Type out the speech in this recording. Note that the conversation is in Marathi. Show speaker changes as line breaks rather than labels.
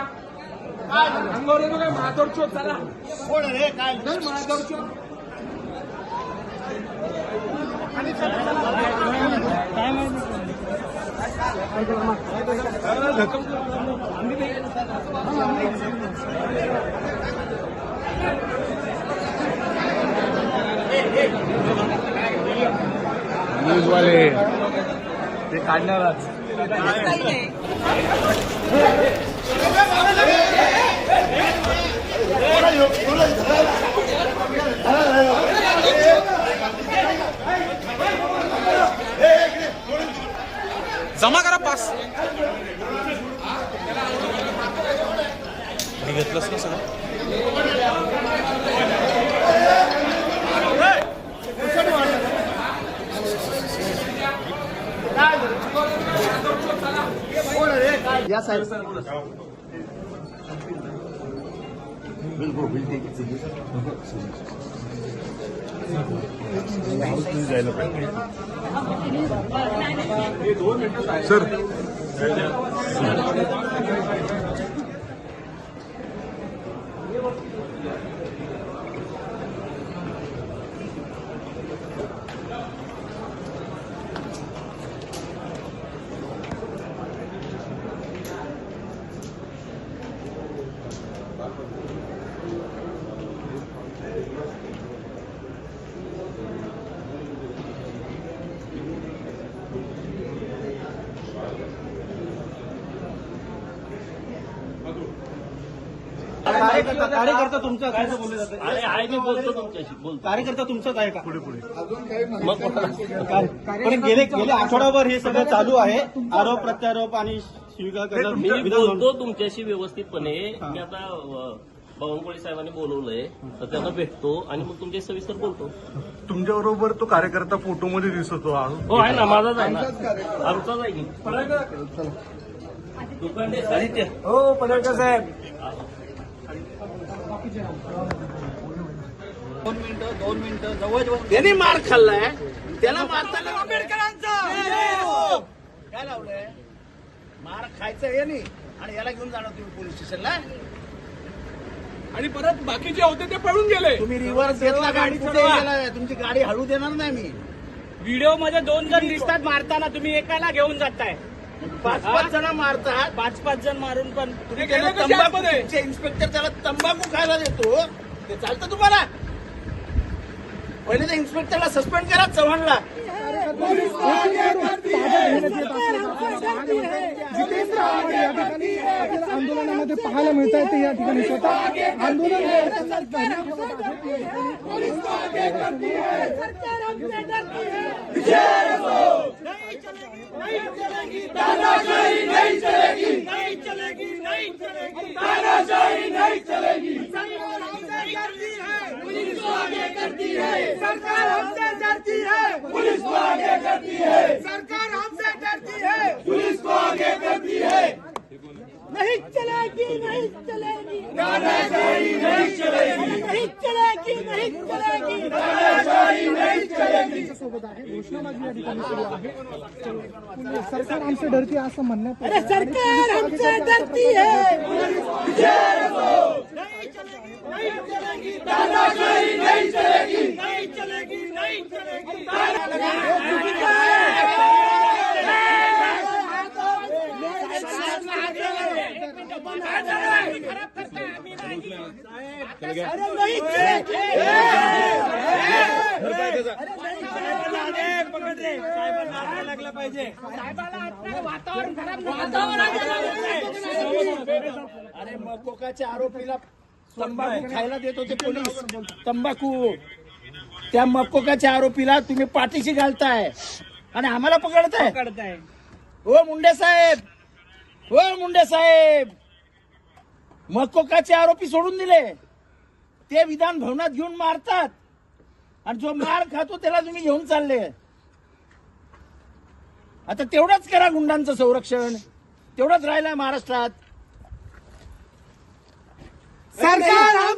या अंगावर येतो काय महादोर चला
कोण रे? काय?
चल महादोर
न्यूजवाले ते काढणारच
जमा करा पास. घेतलंच ना सगळं
कोण रे काय या साहेब
सर
कार्यकर्ता आहे असं बोलले जाते? अरे आहे मी बोलतो तुमच्याशी बोलतो. कार्यकर्ता तुमचाच आहे का? पुढे पुढे. मग पण गेले गेले आठवडाभर हे सगळं चालू आहे. आरोप प्रत्यारोप आणि शिविका करणं
मी
विधान-
बोलतो तुमच्याशी व्यवस्थितपणे. मी आता बावनकुळे साहेबांनी बोलवलंय. तर त्यांना भेटतो आणि मग तुमच्या सविस्तर बोलतो.
तुमच्या बरोबर तो कार्यकर्ता फोटोमध्ये दिसतो हा.
हो आहे ना माझाच आहे ना. आमचाच आहे की. साहित्य.
हो पडळकर साहेब.
दोन मिनिटं दोन मिनिटं जवळ त्यांनी मार खाल्लाय. त्याला मारताना आंबेडकरांचा! काय लावलंय? मार खायचं हे आणि याला घेऊन जाणार तुम्ही पोलीस स्टेशनला?
आणि परत बाकीचे होते ते पळून गेले.
तुम्ही रिव्हर्स घेतला गाडी तुमची गाडी हळू देणार नाही मी.
व्हिडिओमध्ये दोन जण दिसतात मारताना तुम्ही एकाला घेऊन जाताय.
पाच पाच जण मारतात.
पाच पाच जण मारून पण
तुम्ही त्याला तंबाखू? तुमचे इन्स्पेक्टर त्याला तंबाखू खायला देतो. ते चालतं तुम्हाला? पहिले त्या इन्स्पेक्टरला सस्पेंड करा चव्हाणला.
जितेंद्र आव्हाड या ठिकाणी आपल्याला आंदोलनामध्ये पाहायला मिळत आहे ते या ठिकाणी स्वतः आंदोलन
सरकार हमसे डरती है पुलिस को आगे करती है सरकार हमसे डरती है पुलिस को आगे करती है नहीं चलेगी नहीं चलेगी। दादागिरी नहीं चलेगी नहीं चलेगी। नहीं चलेगी दादागिरी नहीं चलेगी
सोबत आहे घोषणाबाजी या ठिकाणी सुरू आहे सरकार आमचे डरती असं म्हणण्यात
अरे सरकार हमसे डरती है नहीं चलेगी दादागिरी नहीं चलेगी नहीं चलेगी नहीं चलेगी अरे नहीं
लागला पाहिजे
वातावरण खराब वातावरण
अरे मकोकाच्या आरोपीला तंबाखू खायला देत होते पोलीस तंबाखू त्या मकोकाच्या आरोपीला तुम्ही पाठीशी घालताय आणि आम्हाला पकडताय
पकडताय
हो मुंडे साहेब हो मुंडे साहेब मकोकाचे आरोपी सोडून दिले ते विधान भवनात घेऊन मारतात आणि जो मार खातो त्याला तुम्ही घेऊन चालले. आता तेवढंच करा गुंडांचं संरक्षण. तेवढंच राहिलं महाराष्ट्रात.
सरकार